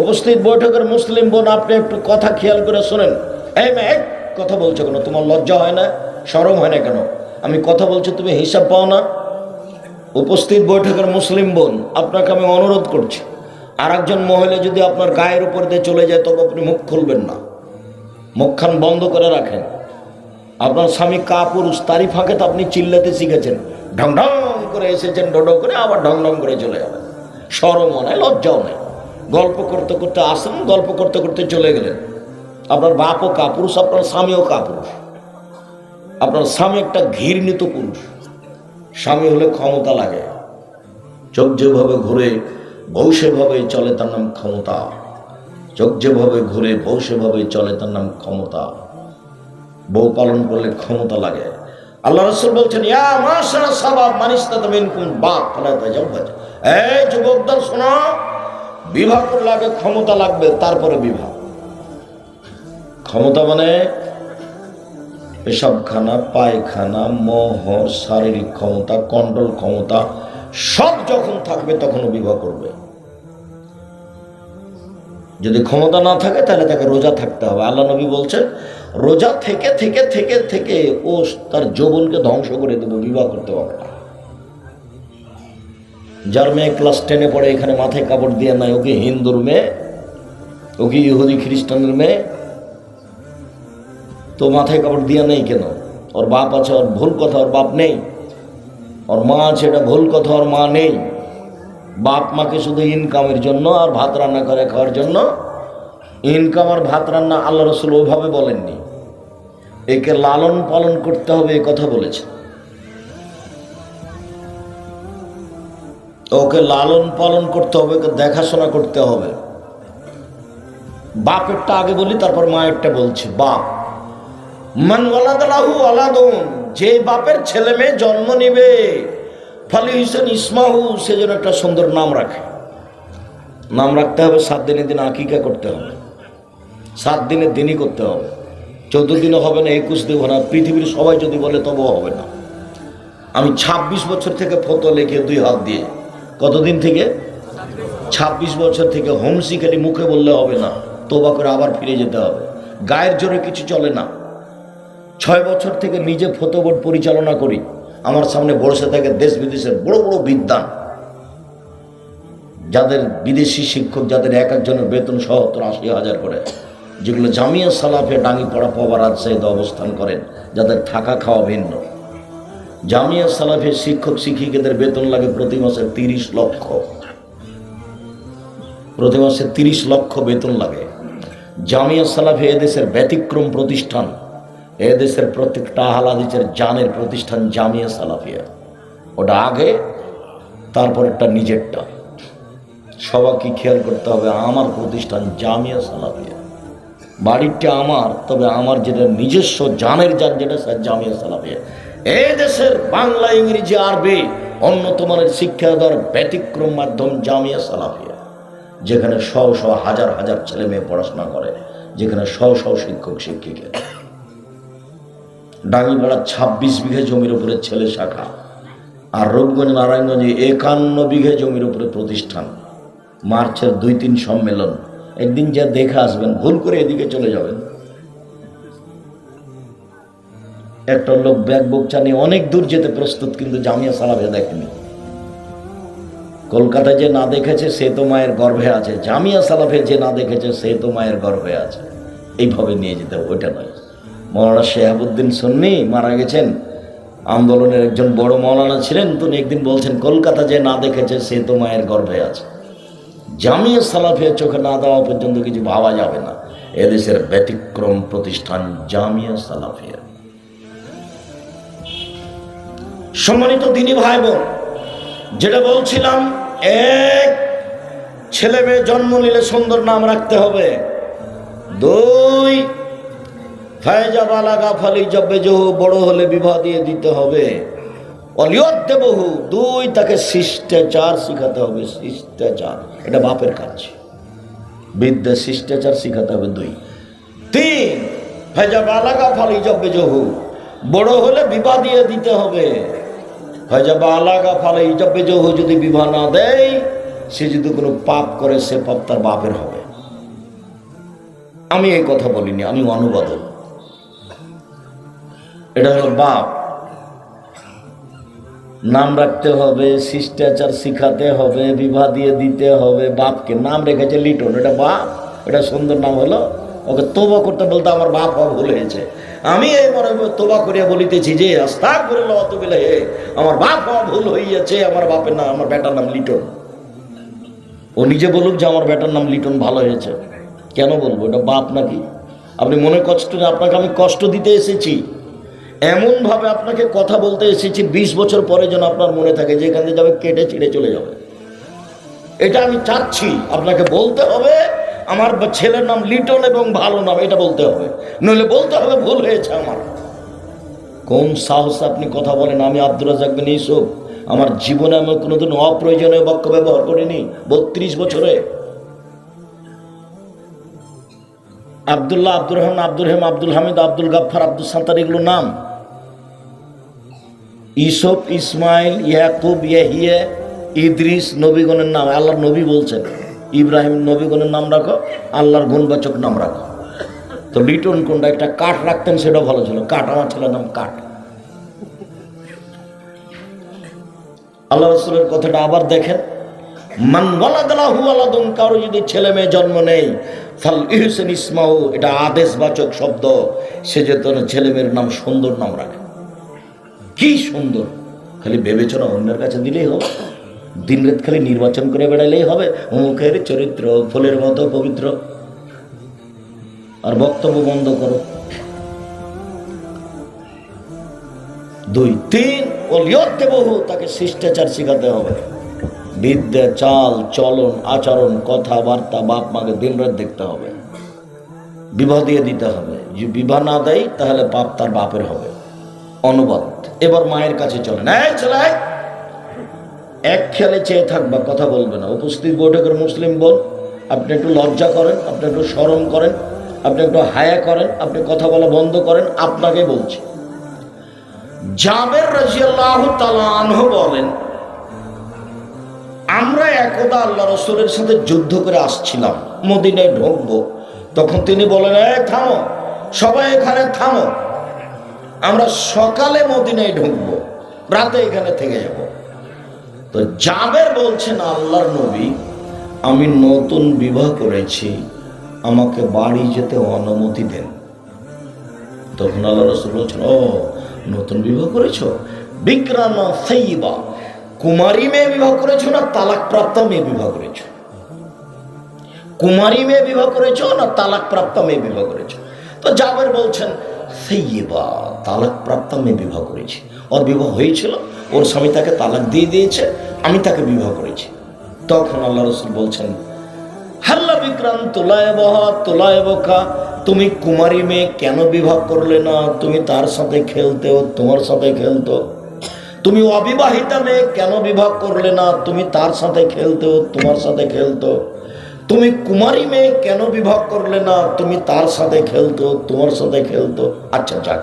উপস্থিত বৈঠকের মুসলিম বোন, আপনি একটু কথা খেয়াল করে শোনেন। এই কথা বলছো কেন? তোমার লজ্জা হয় না? সরম হয় না কেন? আমি কথা বলছি, তুমি হিসাব পাও না? উপস্থিত বৈঠকের মুসলিম বোন, আপনাকে আমি অনুরোধ করছি আর একজন মহিলা যদি আপনার গায়ের উপর দিয়ে চলে যায়, তবে আপনি মুখ খুলবেন না। মুখখান বন্ধ করে রাখেন। আপনার স্বামী কা পুরুষ তারই ফাঁকে তো আপনি চিল্লাতে শিখেছেন। ঢং ঢং করে এসেছেন ডোডো করে আবার ঢং ঢং করে চলে যাবেন। সরমও নাই লজ্জাও নেই। গল্প করতে করতে আসেন, গল্প করতে করতে চলে গেলেন। আপনার বাপও কা পুরুষ আপনার স্বামীও কা পুরুষ আপনার স্বামী একটা ঘৃণিত পুরুষ। স্বামী হলে ক্ষমতা লাগে। চোখ যেভাবে ঘুরে বউ সেভাবে চলে, তার নাম ক্ষমতা। চোখ যেভাবে ঘুরে বউ সেভাবে চলে, তার নাম ক্ষমতা। বউ পালন করলে ক্ষমতা লাগে। আল্লাহ রসুল বলছেন এই যুবকদল, শোনো বিবাহ করলে আগে ক্ষমতা লাগবে, তারপরে বিবাহ ক্ষমতা মানে পেশাবখানা, পায়খানা মহ শারীরিক ক্ষমতা, কন্ট্রোল ক্ষমতা, সব যখন থাকবে তখন বিবাহ করবে। যদি ক্ষমতা না থাকে তাহলে তাকে রোজা থাকতে হবে। আল্লাহ নবী বলছেন, রোজা থেকে থেকে থেকে থেকে ও তার যৌবনকে ধ্বংস করে দেবো বিবাহ করতে পারবে না। যার মেয়ে ক্লাস টেনে পড়ে, এখানে মাথায় কাপড় দিয়ে নাই, ওকে হিন্দুর মেয়ে, ওকে ইহুদি খ্রিস্টানের মেয়ে। তো মাথায় কাপড় দিয়ে নেই কেন? ওর বাপ আছে, ওর ভুল কথা, ওর বাপ নেই। ওর মা আছে, এটা ভুল কথা, ওর মা নেই। বাপ মাকে শুধু ইনকামের জন্য আর ভাত রান্না করে খাওয়ার জন্য। ইনকাম আর ভাত রান্না আল্লাহ রসুল ওভাবে বলেননি। একে লালন পালন করতে হবে, এ কথা বলেছে। ওকে লালন পালন করতে হবে, ওকে দেখাশোনা করতে হবে। বাপেরটা আগে বলি, তারপর মায়েরটা বলছি। বাপ, মান ওয়ালাদালাহু আলাদুন যে বাপের ছেলে মেয়ে জন্ম নিবে, ফালি হোসেন ইসমাহু সে যেন একটা সুন্দর নাম রাখে। নাম রাখতে হবে, সাত দিনের দিন আকিকা করতে হবে। সাত দিনের দিনই করতে হবে। চোদ্দ দিনও হবে না, একুশ দিন না, পৃথিবীর সবাই যদি বলে তবুও হবে না। আমি ২৬ বছর থেকে ফটো লিখে দুই হাত দিয়ে কতদিন থেকে? ২৬ বছর থেকে হোমসি খালি মুখে বললে হবে না, তোবা করে আবার ফিরে যেতে হবে। গায়ের জোরে কিছু চলে না। ছয় বছর থেকে নিজে বোর্ড পরিচালনা করি। আমার সামনে বসে থাকে দেশ বিদেশের বড় বড় বিদ্যান যাদের বিদেশি শিক্ষক, যাদের এক একজনের বেতন সত্তর আশি হাজার করে। যেগুলো জামিয়া সালাফে ডাঙ্গিপাড়া পবা রাজশাহীতে অবস্থান করেন, যাদের থাকা খাওয়া ভিন্ন। জামিয়া সালাফের শিক্ষক শিক্ষিকাদের বেতন লাগে প্রতি মাসে তিরিশ লক্ষ। প্রতি মাসে তিরিশ লক্ষ বেতন লাগে। জামিয়া সালাফে এদেশের ব্যতিক্রম প্রতিষ্ঠান, এদেশের প্রত্যেকটা আহলাদিসের জানের প্রতিষ্ঠান জামিয়া সালাফিয়া। ওটা আগে তারপর একটা নিজেরটা। সবাইকে খেয়াল করতে হবে, আমার প্রতিষ্ঠান জামিয়া সালাফিয়া। বাড়িটা আমার, তবে আমার যেটা নিজস্ব জানের যান যেটা স্যার জামিয়া সালাফিয়া। এই দেশের বাংলা, ইংরেজি, আরবি উন্নত মানের শিক্ষা দেওয়ার ব্যতিক্রম মাধ্যম জামিয়া সালাফিয়া, যেখানে শ শ হাজার হাজার ছেলে মেয়ে পড়াশোনা করে, যেখানে শ শ শিক্ষক, শিক্ষিকা। ডাঙ্গিপাড়া ছাব্বিশ বিঘে জমির উপরে ছেলে শাখা আর রূপগঞ্জ, নারায়ণগঞ্জে একান্ন বিঘে জমির উপরে প্রতিষ্ঠান। মার্চের দুই তিন সম্মেলন। একদিন যা দেখে আসবেন, ভুল করে এদিকে চলে যাবেন। একটা লোক ব্যাগ বোকচা নিয়ে অনেক দূর যেতে প্রস্তুত কিন্তু জামিয়া সালাফে দেখেনি। কলকাতায় যে না দেখেছে সে তো মায়ের গর্ভে আছে। জামিয়া সালাফে যে না দেখেছে সে তো মায়ের গর্ভে আছে। এইভাবে নিয়ে যেতে হবে, ওইটা নয়। মৌলানা শেহাবুদ্দিন সন্নি মারা গেছেন। আন্দোলনের একজন বড় মৌলানা ছিলেন তিনি একদিন বলছেন কলকাতা যে না দেখেছে সে তো মায়ের গর্ভে আছে। জামিয়া সালাফিয়া চোখে না দেওয়া পর্যন্ত কিছু ভাবা যাবে না। এদেশের ব্যতিক্রম প্রতিষ্ঠান জামিয়া সালাফিয়া সম্মানিত দিনী ভাই বোন, যেটা বলছিলাম, এক ছেলে মেয়ে জন্ম নিলে সুন্দর নাম রাখতে হবে। দুই, ফায়জা বালাগা ফালি জব্বে জহু বড় হলে বিবাহ দিয়ে দিতে হবে। অলিয়তে বহু দুই, তাকে শিষ্টাচার শিখাতে হবে, শিষ্টাচার। এটা বাপের কাজ। বিদ্যা শিষ্টাচার শিখাতে হবে, দুই। তিন, ফায়জা বালাগা ফালি জব্বে জহু বড় হলে বিবাহ দিয়ে দিতে হবে। ফালি যদি বিবাহ না দেয়, সে যদি কোনো পাপ করে, সে পাপ তার বাপের হবে। আমি এই কথা বলিনি, আমি অনুবাদক। এটা হলো বাপ। নাম রাখতে হবে, শিষ্টাচার শিখাতে হবে, বিবাহ দিয়ে দিতে হবে, বাপকে নাম রেখেছে লিটন, এটা বাপ। এটা সুন্দর নাম হলো, ওকে তোবা করতে বলতে আমার বাপ ভুল হয়েছে। আমি এই মনে তোবা করিয়া বলিতেছি যে আস্তাক করে অত বেলে আমার বাপ হওয়া ভুল হইয়াছে, আমার বাপের নাম, আমার বেটার নাম লিটন। ও নিজে বলুক যে, আমার বেটার নাম লিটন ভালো হয়েছে। কেন বলব? এটা বাপ নাকি? আপনি মনে কষ্ট আপনাকে আমি কষ্ট দিতে এসেছি। এমনভাবে আপনাকে কথা বলতে এসেছি, বিশ বছর পরে যেন আপনার মনে থাকে যে, এখান থেকে যাবে, কেটে ছিঁড়ে চলে যাবে। এটা আমি চাচ্ছি। আপনাকে বলতে হবে আমার ছেলের নাম লিটন এবং ভালো নাম, এটা বলতে হবে। নইলে বলতে হবে ভুল হয়েছে আমার। কোন সাহস আপনি কথা বলেন? আমি আব্দুল রাজাক বিন ইউসুফ। আমার জীবনে আমি কোনোদিন অপ্রয়োজনীয় বাক্য ব্যবহার করিনি, বত্রিশ বছরে। আবদুল্লাহ, আব্দুর রহমান, আব্দুর রহিম, আব্দুল হামিদ, আব্দুল গাফফার, আব্দুল সাত্তার এগুলো নাম। ইসব ইসমাইল, ইয়াকুব, ইয়াহিয়া, ইদ্রিস, নবীগণের নাম। আল্লাহ নবী বলছেন। ইব্রাহিম নবীগণের নাম রাখো, আল্লাহর গুণবাচক নাম রাখো। তো লিটন কোনটা? একটা কাঠ রাখতেন, সেটাও ভালো ছিল। কাঠ, আমার ছেলের নাম কাঠ। আল্লাহ রসুলের কথাটা আবার দেখেন। মান ওয়ালাদালাহু আলাদুন কারও যদি ছেলে মেয়ে জন্ম নেই, ফাল ইহসেন ইসমাউ এটা আদেশবাচক শব্দ, সে যে তোর ছেলে মেয়ের নাম সুন্দর নাম রাখে। কি সুন্দর! খালি বিবেচনা অন্যের কাছে দিলেই হবে? দিন রাত খালি নির্বাচন করে বেড়ালেই হবে। মুখের চরিত্র, ফুলের মতো পবিত্র। আর বক্তব্য বন্ধ করো। দুই, তিন অলিয়তে বহু তাকে শিষ্টাচার শেখাতে হবে। বিদ্যা, চাল, চলন, আচরণ, কথাবার্তা বাপ মাকে দিন রাত দেখতে হবে। বিবাহ দিয়ে দিতে হবে। যদি বিবাহ না দেয়, তাহলে পাপ তার বাপের হবে। অনুবাদ। এবার মায়ের কাছে চলেন। এই চলে। এক খেয়ালে চেয়ে থাকবা কথা বলবে না। উপস্থিত বৈঠকের মুসলিম বোন, আপনি একটু লজ্জা করেন, আপনি একটু শরম করেন, আপনি একটু হায়া করেন, আপনি কথা বলা বন্ধ করেন, আপনাকে বলছি। জাবের রাজিয়াল্লাহ তাআলা বলেন, আমরা একদা আল্লাহ রসুলের সাথে যুদ্ধ করে আসছিলাম, মদিনায় ঢুকবো। তখন তিনি বলেন, এ, থামো, সবাই এখানে থামো। আমরা সকালে মদিনায় ঢুকবো, রাতে এখানে থেকে যাব। তো জাবের বলছেন আল্লাহর নবী, আমি নতুন বিবাহ করেছি, আমাকে বাড়ি যেতে অনুমতি দেন। তখন আল্লাহ রসুল বলছেন, ও, নতুন বিবাহ করেছ? বিক্রানা সেইবা কুমারী মেয়ে বিবাহ করেছ না তালাক প্রাপ্ত মেয়ে বিবাহ করেছ? কুমারী মেয়ে বিবাহ করেছ না তালাক প্রাপ্ত মেয়ে বিবাহ করেছ? তো জাবের বলছেন সেইবা তালাক প্রাপ্ত মেয়ে বিবাহ করেছি। ওর বিবাহ হয়েছিল, ওর স্বামী তাকে তালাক দিয়ে দিয়েছে, আমি তাকে বিবাহ করেছি। তখন আল্লাহ রসুল বলছেন, হাল্লা বিক্রাম তোলায় বহা তোলায় বকা তুমি কুমারী মেয়ে কেন বিবাহ করলে না? তুমি তার সাথে খেলতে ও তোমার সাথে খেলতো। তুমি অবিবাহিতা মেয়ে কেন বিবাহ করলে না? তুমি তার সাথে খেলতে ও তোমার সাথে খেলতো। তুমি কুমারী মেয়ে কেন বিবাহ করলে না? তুমি তার সাথে খেলতো তোমার সাথে খেলতো। আচ্ছা যাক।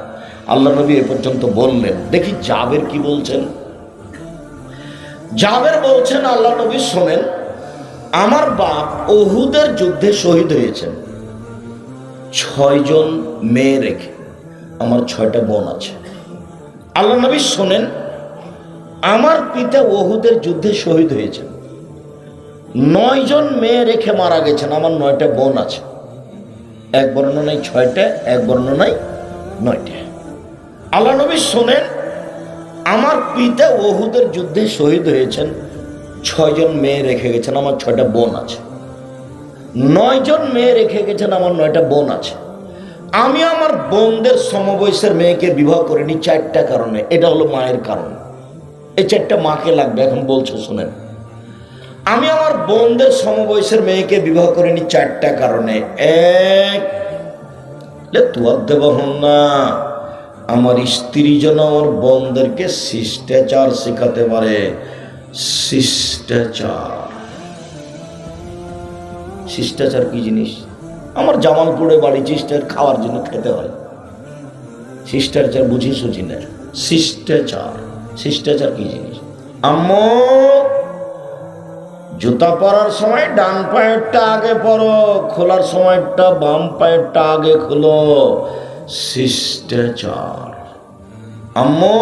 আল্লাহ নবী এ পর্যন্ত বললেন। দেখি জাবের কি বলছেন। জাবের বলছেন, আল্লাহ নবী শোনেন, আমার বাপ অহুদের যুদ্ধে শহীদ হয়েছেন। ছয়জন মেয়ে রেখে আমার ছয়টা বোন আছে। আল্লাহ নবী শোনেন, আমার পিতা ওহুদের যুদ্ধে শহীদ হয়েছেন। নয়জন মেয়ে রেখে মারা গেছেন, আমার নয়টা বোন আছে। এক বর্ণনায় ছয়টা, এক বর্ণনায় নয়টা। আল্লাহ নবী শোনেন, আমার পিতা ওহুদের যুদ্ধে শহীদ হয়েছেন, ছয়জন মেয়ে রেখে গেছেন, আমার ছয়টা বোন আছে। নয়জন মেয়ে রেখে গেছেন, আমার নয়টা বোন আছে। আমি আমার বোনদের সমবয়সের মেয়েকে বিবাহ করিনি চারটা কারণে, এটা হলো মায়ের কারণ। এই চারটা মাকে লাগবে, এখন বলছো, শোনেন। আমি আমার বোনদের সমবয়সের মেয়েকে বিবাহ করিনি চারটা কারণে। এক তুয়ার দেব না আমার স্ত্রী যেন আমার বোনদেরকে শিষ্টাচার শেখাতে পারে। শিষ্টাচার। শিষ্টাচার কি জিনিস? আমার জামালপুরে বাড়ি শিষ্টার খাওয়ার জন্য খেতে হয়। শিষ্টাচার বুঝি সুঝি না। শিষ্টাচার। শিষ্টাচার কি জিনিস? আম্মু, জুতা পরার সময় ডান পায়েরটা আগে পরো, খোলার সময়টা বাম পায়েরটা আগে খোলো। শিষ্টাচার আম্মু,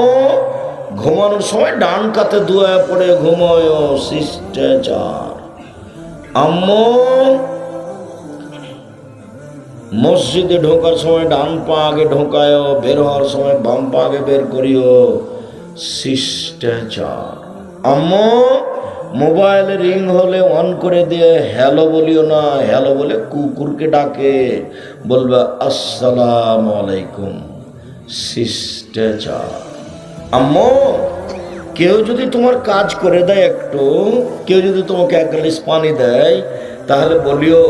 ঘুমানোর সময় ডান কাতে দুয়ায় পড়ে ঘুমোয় শিষ্টাচার আম্মু, মসজিদে ঢোকার সময় ডান পা আগে ঢোকায়, বের হওয়ার সময় বাম পা আগে বের করিও শিষ্টাচার আম্মু মোবাইল রিং হলে অন করে দিয়ে হ্যালো বলিও না, হ্যালো বলে কুকুরকে ডাকে, বলবে, আসসালাম আলাইকুম শিষ্টাচার আম্মু, কেউ যদি তোমার কাজ করে দেয় একটু, কেউ যদি তোমাকে এক গ্লাস পানি দেয়, তাহলে বলিও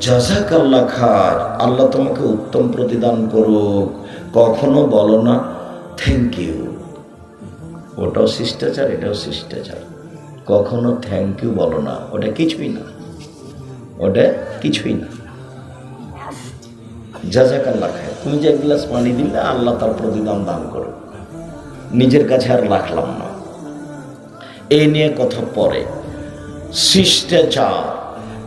জাজাক আল্লাহ খার, আল্লাহ তোমাকে উত্তম প্রতিদান করুক। কখনো বলো না থ্যাংক ইউ ওটাও শিষ্টাচার এটাও শিষ্টাচার কখনো থ্যাংক ইউ বলো না। ওটা কিছুই না। ওটা কিছুই না। জাজাক আল্লাহ খায় তুমি যে এক গ্লাস পানি দিলে, আল্লাহ তার প্রতিদান দান করো নিজের কাছে আর রাখলাম না। এই নিয়ে কথা পরে। শিষ্টাচার।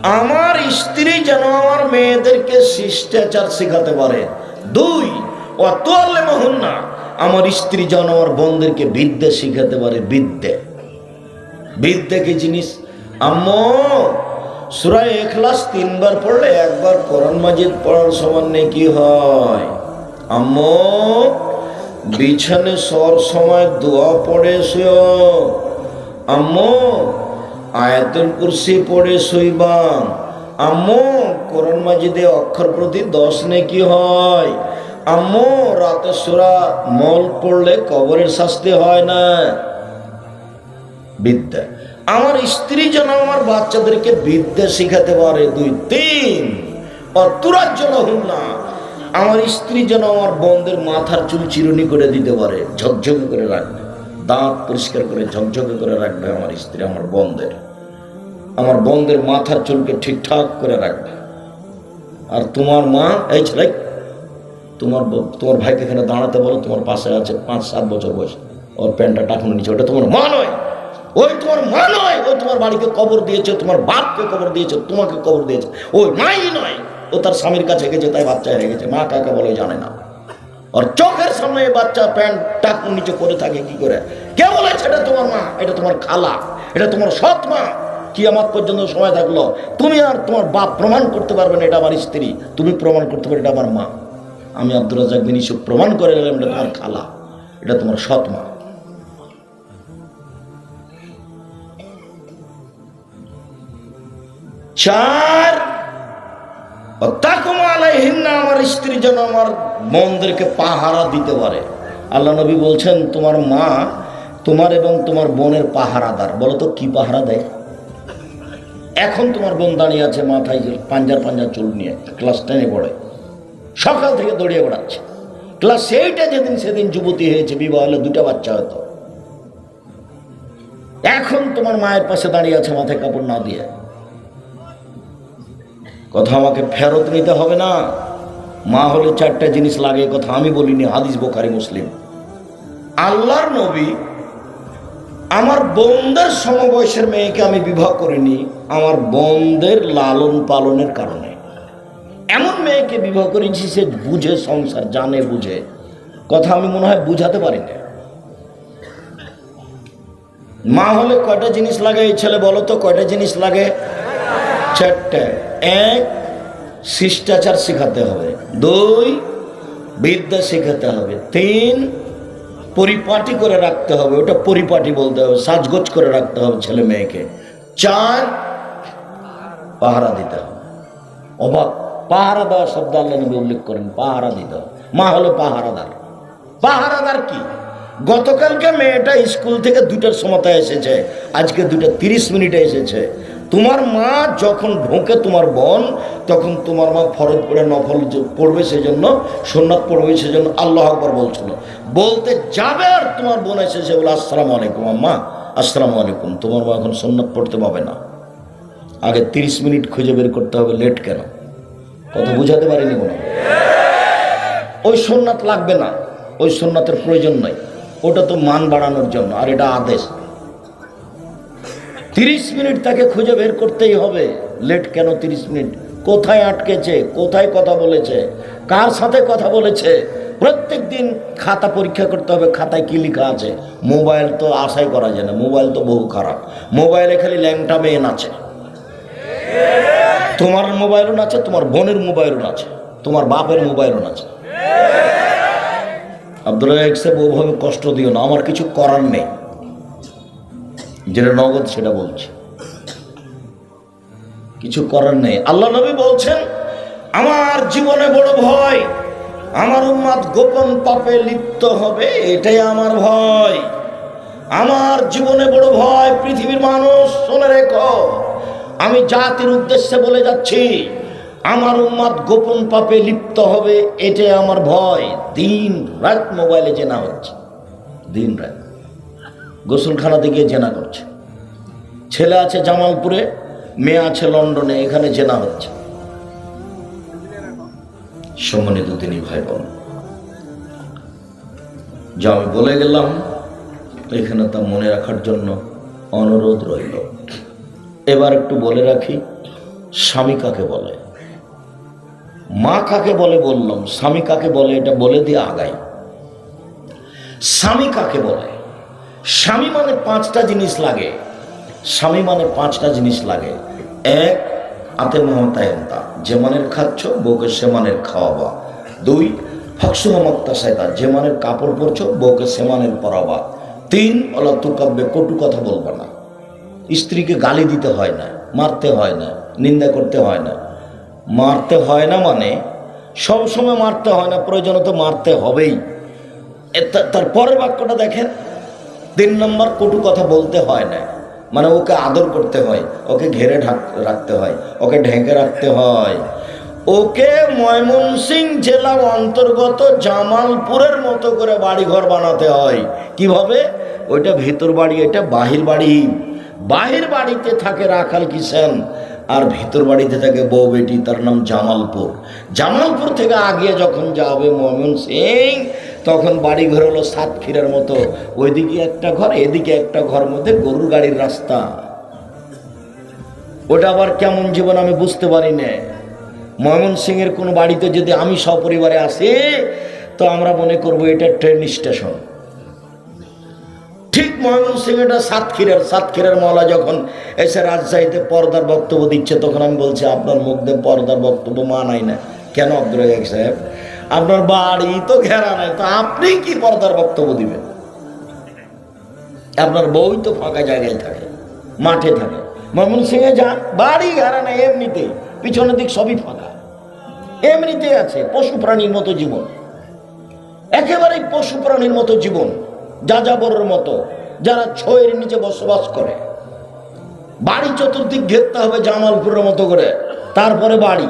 আমার স্ত্রী যেন আমার মেয়েদেরকে শিষ্টাচার শেখাতে পারে। দুই অত মোহন না আমার স্ত্রী যেন আমার বোনদেরকে বিদ্যে শিখাতে পারে। বিদ্যে। বিদ্যে কি জিনিস? আম্মু সুরায় এখলাস তিনবার পড়লে একবার কোরআন মাজিদ পড়ার সমান কি হয়? আম্মু, বিছানে সর সময় দোয়া পড়ে শুয়। আম্মু, আয়াতুল কুরসি পড়ে শুইবাম আম্মু, কোরআন মাজিদে অক্ষর প্রতি দশ নেকি হয়? আম্মু, রাতে সুরা মল পড়লে কবরের শাস্তি হয় না। বিদ্যা। আমার স্ত্রী যেন আমার বাচ্চাদেরকে বিদ্যা শিখাতে পারে দুই তিন। অতুরাজ যেন হন না, আমার স্ত্রী যেন আমার বোনদের মাথার চুল চিরুনি করে দিতে পারে, ঝকঝকে করে রাখবে। দাঁত পরিষ্কার করে ঝকঝকে করে রাখবে আমার স্ত্রী, আমার বোনদের। আমার বোনদের মাথার চুলকে ঠিকঠাক করে রাখবে। আর তোমার মা, এই ছেলে, তোমার তোমার ভাইকে এখানে দাঁড়াতে বলো, তোমার পাশে আছে পাঁচ সাত বছর বয়স। ওর প্যান্টটা টাকানো নিচে, ওটা তোমার মা নয়। ওই তোমার মা নয় ও তোমার বাড়িকে কবর দিয়েছে, তোমার বাপকে কবর দিয়েছে, তোমাকে কবর দিয়েছে। ওই মাই নয়, ও তার স্বামীর কাছে গেছে, তাই বাচ্চা হয়ে গেছে। মা কাকে বলে জানে না। আর চোখের সামনে বাচ্চা প্যান্ট টাকুন নিচে করে থাকে, কি করে? কে বলেছে এটা তোমার মা? এটা তোমার খালা, এটা তোমার সৎ মা। কি আমার পর্যন্ত সময় থাকল? তুমি আর তোমার বাপ প্রমাণ করতে পারবে না, এটা আমার স্ত্রী। তুমি প্রমাণ করতে পারবে এটা আমার মা। আমি আব্দুল রাজাক বিন প্রমাণ করে গেলাম এটা তোমার খালা, এটা তোমার সৎ মা। চার। আমার স্ত্রী যেন আমার বোনদেরকে পাহারা দিতে পারে। আল্লাহ নবী বলছেন, তোমার মা তোমার এবং তোমার বোনের পাহারাদার। বলো তো, কি পাহারা দেয়? এখন তোমার বোন দাঁড়িয়ে আছে মাথায় পাঞ্জার পাঞ্জার চুল নিয়ে, ক্লাস টেনে পড়ে। সকাল থেকে দৌড়িয়ে বেড়াচ্ছে। ক্লাস এইটে যেদিন সেদিন যুবতী হয়েছে, বিবাহ হলে দুটা বাচ্চা হতো। এখন তোমার মায়ের পাশে দাঁড়িয়ে আছে মাথায় কাপড় না দিয়ে। কথা আমাকে ফেরত নিতে হবে না। মা হলে চারটা জিনিস লাগে কথা আমি বলিনি, হাদিস বোখারি, মুসলিম। আল্লাহর নবী আমার বোনদের সমবয়সের মেয়েকে আমি বিবাহ করিনি, আমার বোনদের লালন পালনের কারণে। এমন মেয়েকে বিবাহ করেছি, সে বুঝে, সংসার জানে, বুঝে। কথা আমি মনে হয় বুঝাতে পারি না মা হলে কয়টা জিনিস লাগে, এই ছেলে বলো তো, কয়টা জিনিস লাগে? চারটে। এক, শিষ্টাচার শেখাতে হবে। দুই, বিদ্যা শেখাতে হবে। তিন, পরিপাটি করে রাখতে হবে। ওটা পরিপাটি বলতে হবে, সাজগোজ করে রাখতে হবে ছেলে মেয়েকে। চার, পাহারা দিতে হবে। অবাক, পাহারা দেওয়া শব্দ আল্লাহ নবী উল্লেখ করেন, পাহারা দিতে হবে। মা হলো পাহারাদার। পাহারাদার কি? গতকালকে মেয়েটা স্কুল থেকে দুটার সময়তে এসেছে, আজকে দুটা তিরিশ মিনিটে এসেছে। তোমার মা যখন ঢোকে তোমার বোন, তখন তোমার মা ফরজ পড়ে নফল পড়বে সেজন্য সোননাথ পড়বে সেজন্য আল্লাহ আকবর বলছিল। বলতে যাবে আর তোমার বোন এসেছে বলে, আসসালামু আলাইকুম আম্মা, আসসালামু আলাইকুম। তোমার মা এখন সোননাথ পড়তে পাবে না। আগে তিরিশ মিনিট খুঁজে বের করতে হবে, লেট কেন? কত বুঝাতে পারিনি কোনো ওই সোননাথ লাগবে না, ওই সোননাথের প্রয়োজন নাই। ওটা তো মান বাড়ানোর জন্য, আর এটা আদেশ। তিরিশ মিনিট তাকে খুঁজে বের করতেই হবে। লেট কেন তিরিশ মিনিট? কোথায় আটকেছে? কোথায় কথা বলেছে? কার সাথে কথা বলেছে? প্রত্যেক দিন খাতা পরীক্ষা করতে হবে, খাতায় কি লেখা আছে? মোবাইল তো আশাই করা যায় না, মোবাইল তো বহু খারাপ। মোবাইলে খালি ল্যাংটা মেয়ে নাচে তোমার মোবাইলও নাচে, তোমার বোনের মোবাইলও নাচে, তোমার বাপের মোবাইলও নাচে। আব্দুল্লাহ এক্সে ওভাবে কষ্ট দিও না, আমার কিছু করার নেই। যেটা নগদ, সেটা বলছে। কিছু করার নেই। আল্লাহ নবী বলছেন, আমার জীবনে বড় ভয়, আমার উম্মাদ গোপন পাপে লিপ্ত হবে, এটাই আমার ভয়। আমার জীবনে বড় ভয়, পৃথিবীর মানুষ, শুনে রেখো। আমি জাতির উদ্দেশ্যে বলে যাচ্ছি, আমার উম্মাদ গোপন পাপে লিপ্ত হবে, এটাই আমার ভয়। দিন রাত মোবাইলে জেনা হচ্ছে। দিন রাত। গোসলখানাতে গিয়ে জেনা করছে। ছেলে আছে জামালপুরে, মেয়ে আছে লন্ডনে, এখানে জেনা হচ্ছে। সম্মানিত তিনি ভাই বোন যা আমি বলে গেলাম, এখানে তা মনে রাখার জন্য অনুরোধ রইল। এবার একটু বলে রাখি, স্বামী কাকে বলে? মা কাকে বলে বললাম? স্বামী কাকে বলে? এটা বলে দিয়ে আগাই। স্বামী কাকে বলে? স্বামী মানে পাঁচটা জিনিস লাগে। স্বামী মানে পাঁচটা জিনিস লাগে। এক আতে মমতায়ন্তা যে মানের খাচ্ছ, বউকে সে মানের খাওয়াবা। দুই, ফকসু মমক্তা সায়দা যে মানের কাপড় পরছ, বউকে সে মানের পরাবা। তিন, ওলা তুকাব্যে কটু কথা বলবা না। স্ত্রীকে গালি দিতে হয় না, মারতে হয় না, নিন্দা করতে হয় না। মারতে হয় না মানে সবসময় মারতে হয় না, প্রয়োজন তো মারতে হবেই। তার পরের বাক্যটা দেখেন। তিন নম্বর কটু কথা বলতে হয় না। মানে ওকে আদর করতে হয়, ওকে ঘেরে রাখতে হয়, ওকে ঢেকে রাখতে হয়। ওকে ময়মনসিং জেলা অন্তর্গত জামালপুরের মতো করে বাড়িঘর বানাতে হয়। কীভাবে? ওইটা ভেতর বাড়ি, এটা বাহির বাড়ি। বাহির বাড়িতে থাকে রাখাল কিষান আর ভিতর বাড়িতে থাকে বউ বেটি, তার নাম জামালপুর। জামালপুর থেকে আগে যখন যাবে ময়মন সিং তখন বাড়ি ঘর হলো সাতক্ষীরার মতো। ওইদিকে একটা ঘর, এদিকে একটা ঘর মধ্যে গরুর গাড়ির রাস্তা। ওটা আবার কেমন জীবন আমি বুঝতে পারি না। ময়মন সিংয়ের কোনো বাড়িতে যদি আমি সপরিবারে আসি, তো আমরা মনে করব এটা ট্রেন স্টেশন ঠিক ময়মন সিং এটা সাতক্ষীরার সাতক্ষীরার মলা যখন এসে রাজশাহীতে পর্দার বক্তব্য দিচ্ছে, তখন আমি বলছি, আপনার মুখ দিয়ে পর্দার বক্তব্য মানাই না। কেন আব্দুল সাহেব? আপনার বাড়ি তো ঘেরা নাই, তো আপনি কি পর্দার বক্তব্য দিবেন? আপনার বই তো ফাঁকা জায়গায় থাকে, মাঠে থাকে। ময়মন সিংয়ে যান বাড়ি ঘেরা নাই এমনিতে, পিছনের দিক সবই ফাঁকা। এমনিতে আছে পশু প্রাণীর মতো জীবন। একেবারেই পশু প্রাণীর মতো জীবন যা যাযাবরের মতো, যারা ছয়ের নিচে বসবাস করে। বাড়ি চতুর্দিক ঘেরতে হবে জামালপুরের মতো করে, তারপরে বাড়ি।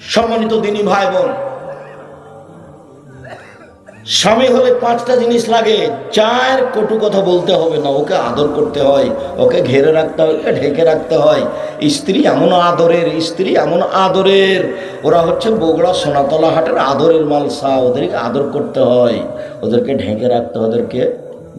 সম্মানিত দিনী ভাই বোন, স্বামী হলে পাঁচটা জিনিস লাগে, চার কটু কথা বলতে হবে না, ওকে আদর করতে হয়, ওকে ঘেরে রাখতে হয় ঢেকে রাখতে হয়। স্ত্রী এমন আদরের, স্ত্রী এমন আদরের, ওরা হচ্ছে বগুড়া সোনাতলা হাটের আদরের মালসা ওদেরকে আদর করতে হয়, ওদেরকে ঢেকে রাখতে ওদেরকে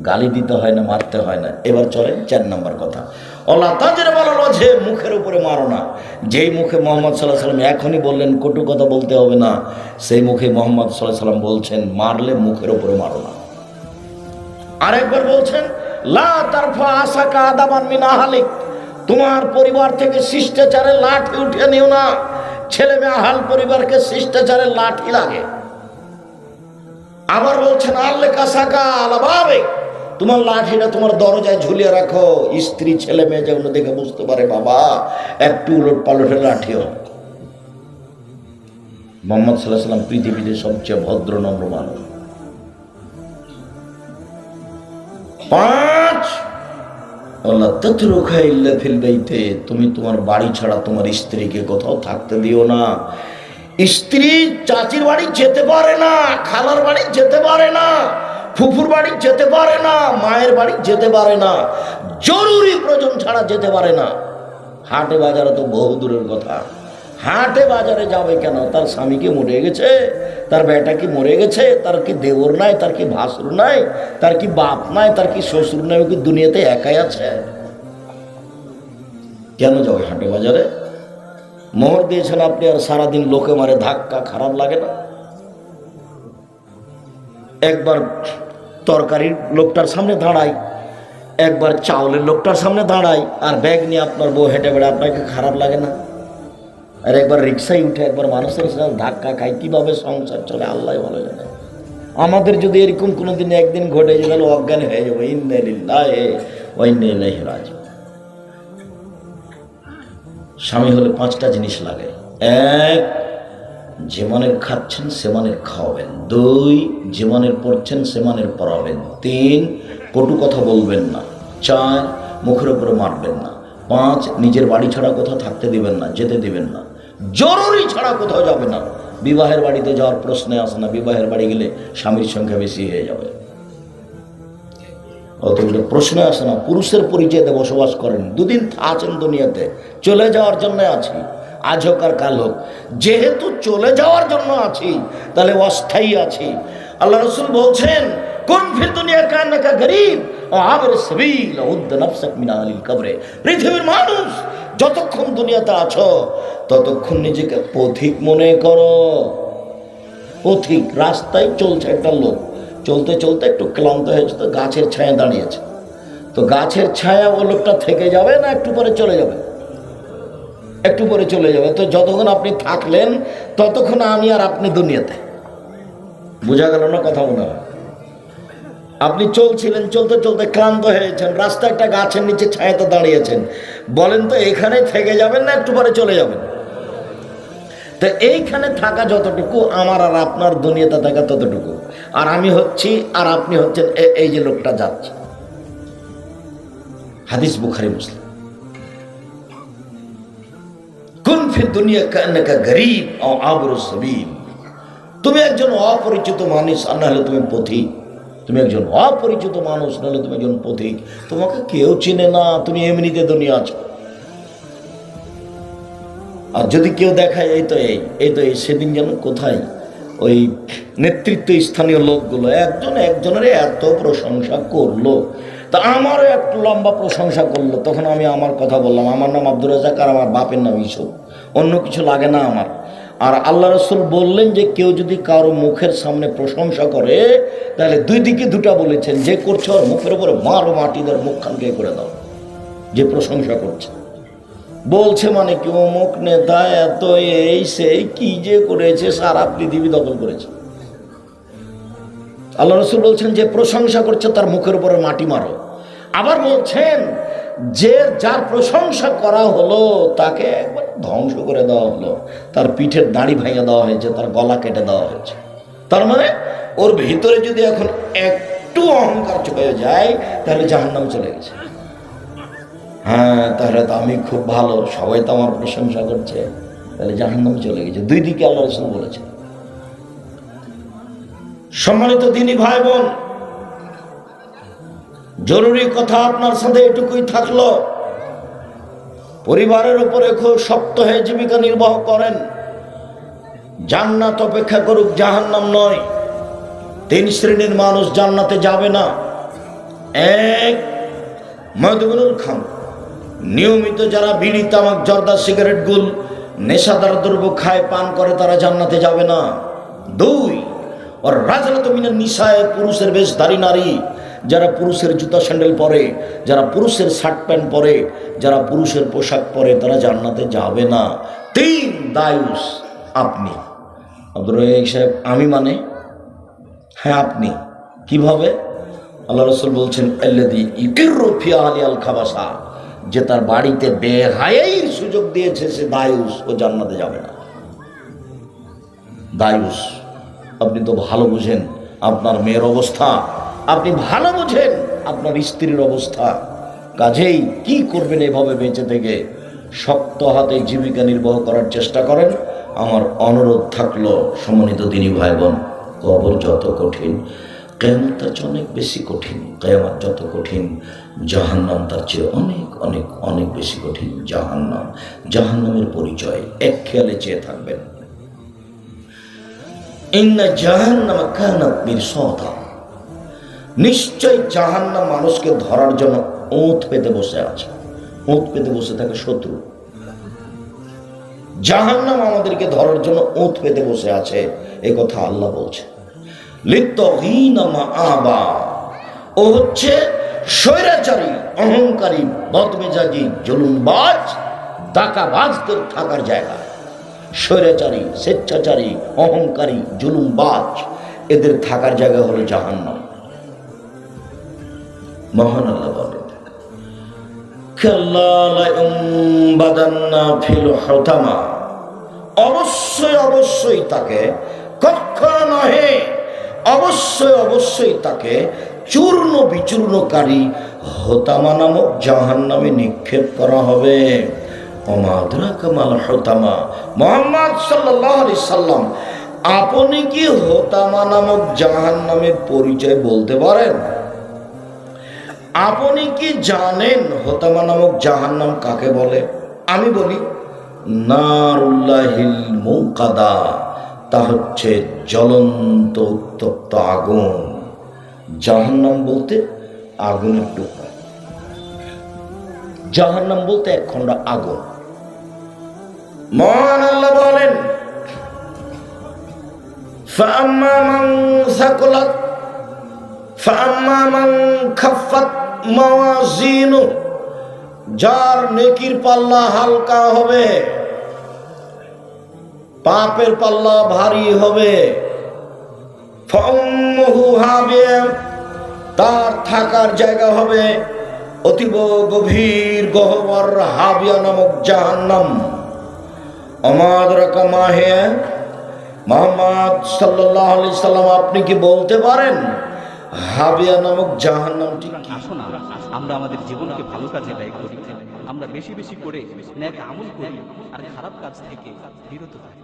গালি দিতে হয় না, মারতে হয় না। এবার চলেন চার নম্বর কথা। অলা তাজের বলা যে, মুখের উপরে মারো না। যেই মুখে মোহাম্মদ সাল্লাহ সাল্লাম এখনই বললেন, কটু কথা বলতে হবে না। সেই মুখে মোহাম্মদ সাল্লাহ সাল্লাম বলছেন, মারলে মুখের উপরে মারো না। আরেকবার বলছেন, লা তারফা আশাকা আদাবান মিন আহালিক। তোমার পরিবার থেকে শিষ্টাচারের লাঠি উঠে নিও না। ছেলে মেয়ে আহাল পরিবারকে শিষ্টাচারের লাঠি লাগে। আবার বলছেন আল্লে কাসাকা আলাভাবে তোমার লাঠিটা তোমার দরজায় ঝুলিয়ে রাখো। স্ত্রী, ছেলে, মেয়ে যেগুলো দেখে বুঝতে পারে, বাবা, একটু উলট পালটের লাঠিও। মোহাম্মদ সাল্লাহ সাল্লাম পৃথিবীতে সবচেয়ে ভদ্র, নম্র মানুষ। পাঁচ, আল্লাহ, ততরুখা ইল্লা ফিল তুমি তোমার বাড়ি ছাড়া তোমার স্ত্রীকে কোথাও থাকতে দিও না। স্ত্রী চাচির বাড়ি যেতে পারে না, খালার বাড়ি যেতে পারে না। ফুফুর বাড়ি যেতে পারে না, মায়ের বাড়ি যেতে পারে না, জরুরি প্রয়োজন ছাড়া যেতে পারে না। হাটে বাজারে তো বহু দূরের কথা। হাটে বাজারে যাবে কেন? তার স্বামী কি মরে গেছে? তার বেটা কি মরে গেছে? তার কি দেবর নাই? তার কি ভাসুর নাই? তার কি বাপ নাই? তার কি শ্বশুর নাই? কি দুনিয়াতে একাই আছে? কেন যাবে হাটে বাজারে? মোহর দিয়েছেন আপনি আর সারাদিন লোকে মারে ধাক্কা, খারাপ লাগে না? একবার তরকারির লোকটার সামনে দাঁড়াই একবার চাউলের লোকটার সামনে দাঁড়াই আর ব্যাগ নিয়ে আপনার বউ হেঁটে বেড়ে আপনাকে খারাপ লাগে না? আর একবার রিক্সায় উঠে একবার মানুষের সাথে ধাক্কা খাই কীভাবে সংসার চলে, আল্লাহ ভালো জানে। আমাদের যদি এরকম কোনো দিন একদিন ঘটে যায়, তাহলে অজ্ঞান হয়ে যাব। ইন্দিল্লাহ রাজ স্বামী হলে পাঁচটা জিনিস লাগে। এক যেমানের খাচ্ছেন সেমানের খাওয়াবেন। দুই যেমানের পড়ছেন সেমানের পড়াবেন। তিন, কটু কথা বলবেন না। চার, মুখের উপরে মারবেন না। পাঁচ, নিজের বাড়ি ছাড়া কোথাও থাকতে দিবেন না, যেতে দিবেন না। জরুরি ছাড়া কোথাও যাবে না। বিবাহের বাড়িতে যাওয়ার প্রশ্নে আসে না। বিবাহের বাড়ি গেলে স্বামীর সংখ্যা বেশি হয়ে যাবে। অতগুলো প্রশ্ন আসে না। পুরুষের পরিচয়তে বসবাস করেন। দুদিন আছেন দুনিয়াতে। চলে যাওয়ার জন্য আছি। আজ আর কাল হোক। যেহেতু চলে যাওয়ার জন্য আছি, তাহলে অস্থায়ী আছি। আল্লাহ রসুল বলছেন, কোন ফির দুনিয়া কান্নাকা গরিব, ও আবর সবিল উদ্দ নফসাক মিনা আলিল কবরে। পৃথিবীর মানুষ, যতক্ষণ দুনিয়াতে আছো, ততক্ষণ নিজেকে পথিক মনে করো। পথিক, রাস্তায় চলছে একটা লোক। চলতে চলতে একটু ক্লান্ত হয়েছে তো গাছের ছায়া দাঁড়িয়েছে। তো গাছের ছায়া ও লোকটা থেকে যাবে না, একটু পরে চলে যাবে? একটু পরে চলে যাবে। তো যতক্ষণ আপনি থাকলেন, ততক্ষণ আমি আর আপনি দুনিয়াতে। বোঝা গেল না কথা মনে হয় আপনি চলছিলেন, চলতে চলতে ক্লান্ত হয়েছেন রাস্তা একটা গাছের নিচে ছায়াতে দাঁড়িয়েছেন। বলেন তো, এখানে থেকে যাবেন না একটু পরে চলে যাবেন? তো এইখানে থাকা যতটুকু, আমার আর আপনার দুনিয়াতে থাকা ততটুকু। আর আমি হচ্ছি, আর আপনি হচ্ছেন এই যে লোকটা যাচ্ছে। হাদিস বুখারি, মুসলিম। কুন ফি দুনিয়া কান্নাকা গরিব ও আবরু সাবিল। তুমি একজন অপরিচিত মানুষ, আর নাহলে তুমি পথিক। তুমি একজন অপরিচিত মানুষ, নাহলে তুমি একজন পথিক। তোমাকে কেউ চিনে না, তুমি এমনিতে দুনিয়া আছো। আর যদি কেউ দেখায়, এই তো এই এই তো এই, সেদিন যেন কোথায় ওই নেতৃত্ব স্থানীয় লোকগুলো, একজন একজনের এত প্রশংসা করল। তা আমারও একটু লম্বা প্রশংসা করল। তখন আমি আমার কথা বললাম, আমার নাম আব্দুর রাজাক আর আমার বাপের নাম ইসু অন্য কিছু লাগে না আমার। আর আল্লাহ রসুল বললেন যে, কেউ যদি কারও মুখের সামনে প্রশংসা করে, তাহলে দুই দিকে দুটা বলেছেন, যে করছে ওর মুখের উপরে মারো মাটিদের মুখখানকে করে দাও, যে প্রশংসা করছে। বলছে মানে কি, অমুক নেতা এত এই, সেই, কি যে করেছে, সারা পৃথিবী দখল করেছে। আল্লাহ রসুল বলছেন যে, প্রশংসা করছে, তার মুখের উপরে মাটি মারো। আবার বলছেন, যে যার প্রশংসা করা হলো, তাকে একবার ধ্বংস করে দেওয়া হলো। তার পিঠের দাড়ি ভেঙে দেওয়া হয়েছে, তার গলা কেটে দেওয়া হয়েছে। তার মানে ওর ভিতরে যদি এখন একটু অহংকার হয়ে যায়, তাহলে জাহান্নাম চলে গেছে। হ্যাঁ তাহলে তো আমি খুব ভালো, সবাই তো আমার প্রশংসা করছে, তাহলে জাহান্নামে চলে গেছে। দুই দিকে আল্লাহ বলেছে সম্মানিত দিনী ভাই বোন জরুরি কথা আপনার সাথে এটুকুই থাকল। পরিবারের উপরে খুব শক্ত হয়ে জীবিকা নির্বাহ করেন। জান্নাত অপেক্ষা করুক, জাহান্নাম নয়। তিন শ্রেণির মানুষ জান্নাতে যাবে না। এক মধুবনুল খান। নিয়মিত যারা বিড়ি, তামাক, জর্দা, সিগারেট, গুল, নেশাদার দ্রব্য খায়, পান করে, তারা জান্নাতে যাবে না। দুই, ওর রাজনত মিনের নিশায় পুরুষের বেশ দাড়ি নারী যারা পুরুষের জুতা স্যান্ডেল পরে, যারা পুরুষের শার্ট প্যান্ট পরে, যারা পুরুষের পোশাক পরে, তারা জান্নাতে যাবে না। তিন দায়ুস আপনি। আব্দুর রহিম সাহেব, আমি মানে? হ্যাঁ আপনি। কীভাবে? আল্লাহ রসুল বলছেন খাবাসা। যে তার বাড়িতে বেহায়াইর সুযোগ দিয়েছে, সে দায়ুস, ও জান্নাতে যাবে না। দায়ুস। আপনি তো ভালো বুঝেন, আপনার মেয়ের অবস্থা। আপনি ভালো বুঝেন আপনার স্ত্রীর অবস্থা। কাজেই কি করবেন এভাবে বেঁচে থেকে? শক্ত হাতে জীবিকা নির্বাহ করার চেষ্টা করেন। আমার অনুরোধ থাকল সম্মানিত দিনী ভাই বোন কবর যত কঠিন, কেয়ামত তার চেয়ে অনেক বেশি কঠিন, কেয়ামত যত কঠিন, জাহান্নাম তার চেয়ে অনেক অনেক অনেক বেশি কঠিন জাহান্নাম। জাহান্নামের পরিচয় এক খেয়ালে চেয়ে থাকবেন। ইন্না জাহান্নাম কানাত মিরসাদা। নিশ্চয় জাহান্নাম মানুষকে ধরার জন্য ওঁত পেতে বসে আছে। ওঁত পেতে বসে থাকে শত্রু। জাহান্নাম আমাদেরকে ধরার জন্য ওঁত পেতে বসে আছে এই কথা আল্লাহ বলছে। আবা ও হচ্ছে স্বৈরাচারী, অহংকারী, বদমেজাজি, জুলুমবাজ ডাকাবাজদের থাকার জায়গা। স্বৈরাচারী, স্বেচ্ছাচারী, অহংকারী, জুলুমবাজ, এদের থাকার জায়গা হলো জাহান্নাম। মহান আল্লাহ অবশ্যই অবশ্যই তাকে নহে অবশ্যই অবশ্যই তাকে চূর্ণ বিচূর্ণকারী হতামা নামক জাহান নামে নিক্ষেপ করা হবে। কামাল মোহাম্মদ সাল্লাম, আপনি কি হোতামা নামক জাহান নামের পরিচয় বলতে পারেন? আপনি কি জানেন হতামা নামক জাহান নাম কাকে বলে? আমি বলি, নারুল্লাহিল মৌকাদা তা হচ্ছে জ্বলন্ত উত্তপ্ত আগুন। জাহান্নাম বলতে আগুনের টুকরা জাহান্নাম বলতে এক খণ্ড আগুন। মহান আল্লাহ বলেন ফাম্মা যার নেকির পাল্লা হালকা হবে, পাপের পাল্লা ভারী হবে তার থাকার জায়গা হবে অতীব গভীর গহবর হাবিয়া নামক জাহান্নাম। আমাদ রকমা হে মোহাম্মদ সাল্লাহ আলি সাল্লাম, আপনি কি বলতে পারেন? হাবিয়া নামক জাহান নামটি আসো না আমরা আমাদের জীবনকে ভালো কাজে ব্যয় করি। আমরা বেশি বেশি করে ন্যাক আমল করি আর খারাপ কাজ থেকে বিরত থাকি।